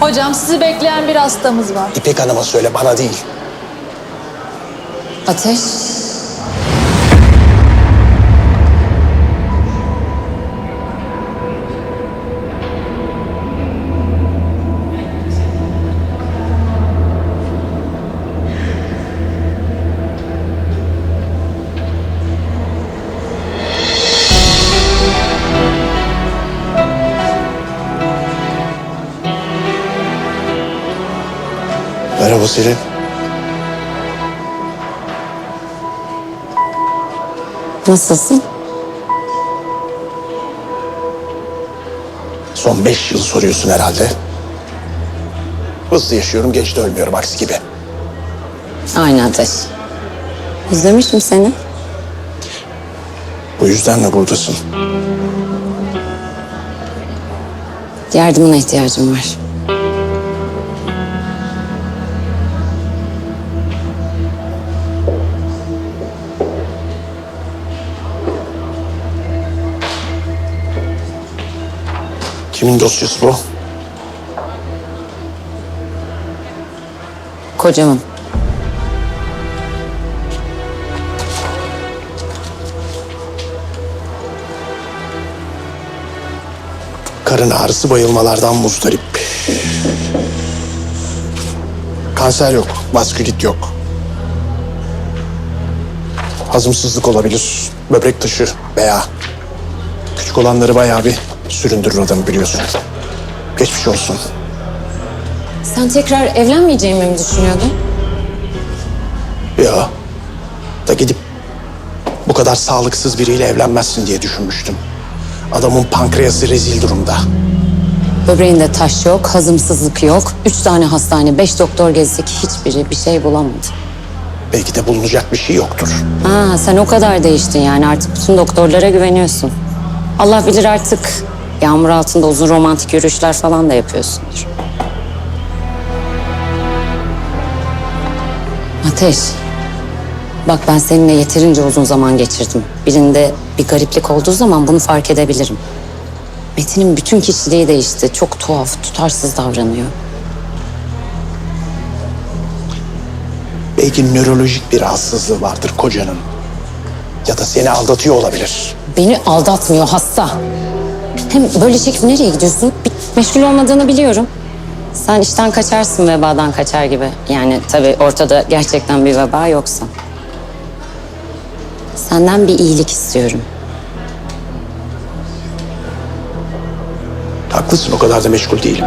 Hocam sizi bekleyen bir hastamız var. İpek Hanım'a söyle bana değil. Ateş. Selin. Nasılsın? Son beş yıl soruyorsun herhalde. Hızlı yaşıyorum, geç de ölmüyorum aksi gibi. Aynı Ateş. Özlemişim seni. Bu yüzden mi buradasın? Yardımına ihtiyacım var. Kimin dosyası bu? Kocamın. Karın ağrısı bayılmalardan muzdarip. Kanser yok, vaskülit yok. Hazımsızlık olabilir, böbrek taşı veya küçük olanları bayağı bir süründürür adamı biliyorsun. Geçmiş olsun. Sen tekrar evlenmeyeceğimi mi düşünüyordun? Ya da gidip bu kadar sağlıksız biriyle evlenmezsin diye düşünmüştüm. Adamın pankreası rezil durumda. Böbreğinde taş yok, hazımsızlık yok. Üç tane hastane, beş doktor gezdik. Hiçbiri bir şey bulamadı. Belki de bulunacak bir şey yoktur. Aa, sen o kadar değiştin yani artık bütün doktorlara güveniyorsun. Allah bilir artık yağmur altında uzun romantik yürüyüşler falan da yapıyorsundur. Ateş, bak ben seninle yeterince uzun zaman geçirdim. Birinde bir gariplik olduğu zaman bunu fark edebilirim. Metin'in bütün kişiliği değişti. Çok tuhaf, tutarsız davranıyor. Belki nörolojik bir rahatsızlığı vardır kocanın. Ya da seni aldatıyor olabilir. Beni aldatmıyor hasta. Hem böyle çekip nereye gidiyorsun? Meşgul olmadığını biliyorum. Sen işten kaçarsın vebadan kaçar gibi. Yani tabii ortada gerçekten bir veba yoksa. Senden bir iyilik istiyorum. Haklısın o kadar da meşgul değilim.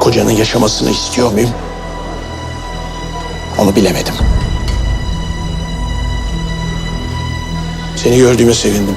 Kocanın yaşamasını istiyor muyum? Onu bilemedim. Seni gördüğüme sevindim.